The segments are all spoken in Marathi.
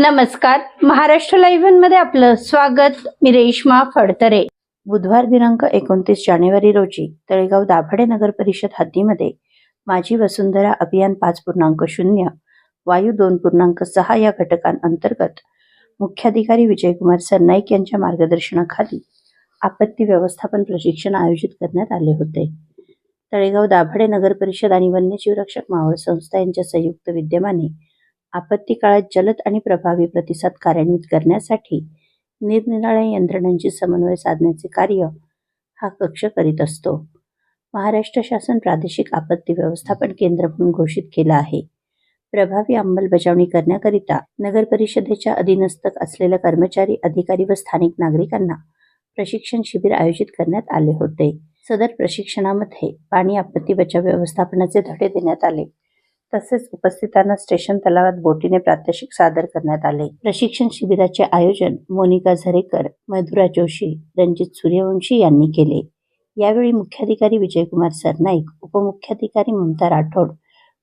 नमस्कार. महाराष्ट्र लाईव्हमध्ये आपलं स्वागत. मी रेश्मा फडतरे. बुधवार दिनांक एकोणतीस जानेवारी रोजी तळेगाव दाभाडे नगर परिषद हद्दीमध्ये माझी वसुंधरा अभियान पाच पूर्णांक शून्य वायू दोन पूर्णांक सहा या घटकांअंतर्गत मुख्याधिकारी विजयकुमार सरनाईक यांच्या मार्गदर्शनाखाली आपत्ती व्यवस्थापन प्रशिक्षण आयोजित करण्यात आले होते. तळेगाव दाभाडे नगर परिषद आणि वन्यजीव रक्षक मावळ संस्था यांच्या संयुक्त विद्यमाने आपत्ती काळात जलद आणि प्रभावी प्रतिसाद कार्यान्वित करण्यासाठी निरनिराळ्या यंत्रणांची समन्वय साधण्याचे कार्य हा कक्ष करीत असतो. महाराष्ट्र शासन प्रादेशिक आपत्ती व्यवस्थापन केंद्र म्हणून घोषित केलं आहे. प्रभावी अंमलबजावणी करण्याकरिता नगर परिषदेच्या अधीनस्थ असलेल्या कर्मचारी अधिकारी व स्थानिक नागरिकांना प्रशिक्षण शिबिर आयोजित करण्यात आले होते. सदर प्रशिक्षणामध्ये पाणी आपत्ती बचाव व्यवस्थापनाचे धडे देण्यात आले. तसेच उपस्थितांना स्टेशन तलावात बोटीने प्रात्यक्षिक सादर करण्यात आले. प्रशिक्षण शिबिराचे आयोजन मोनिका झरेकर मधुरा जोशी रणजित सूर्यवंशी यांनी केले. यावेळी मुख्याधिकारी विजयकुमार सरनाईक उपमुख्याधिकारी ममता राठोड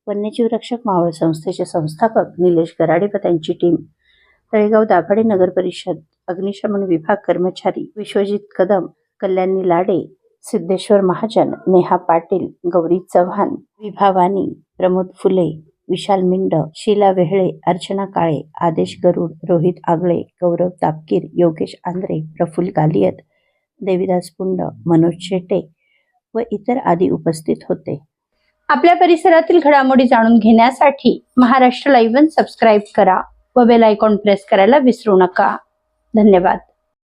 वन्यजीव रक्षक मावळ संस्थेचे संस्थापक निलेश गराडे व त्यांची टीम तळेगाव दाभाडे नगर परिषद अग्निशमन विभाग कर्मचारी विश्वजित कदम कल्याणी लाडे सिद्धेश्वर महाजन नेहा पाटील गौरी चव्हाण विभावानी प्रमोद फुले विशाल मिंड शीला वेहळे अर्चना काळे आदेश गरुड रोहित आगळे गौरव तापकीर योगेश आंद्रे प्रफुल गालियत देविदास पुंड मनोज शेटे व इतर आदी उपस्थित होते. आपल्या परिसरातील घडामोडी जाणून घेण्यासाठी महाराष्ट्र लाईव्ह सबस्क्राईब करा व बेल आयकॉन प्रेस करायला विसरू नका. धन्यवाद.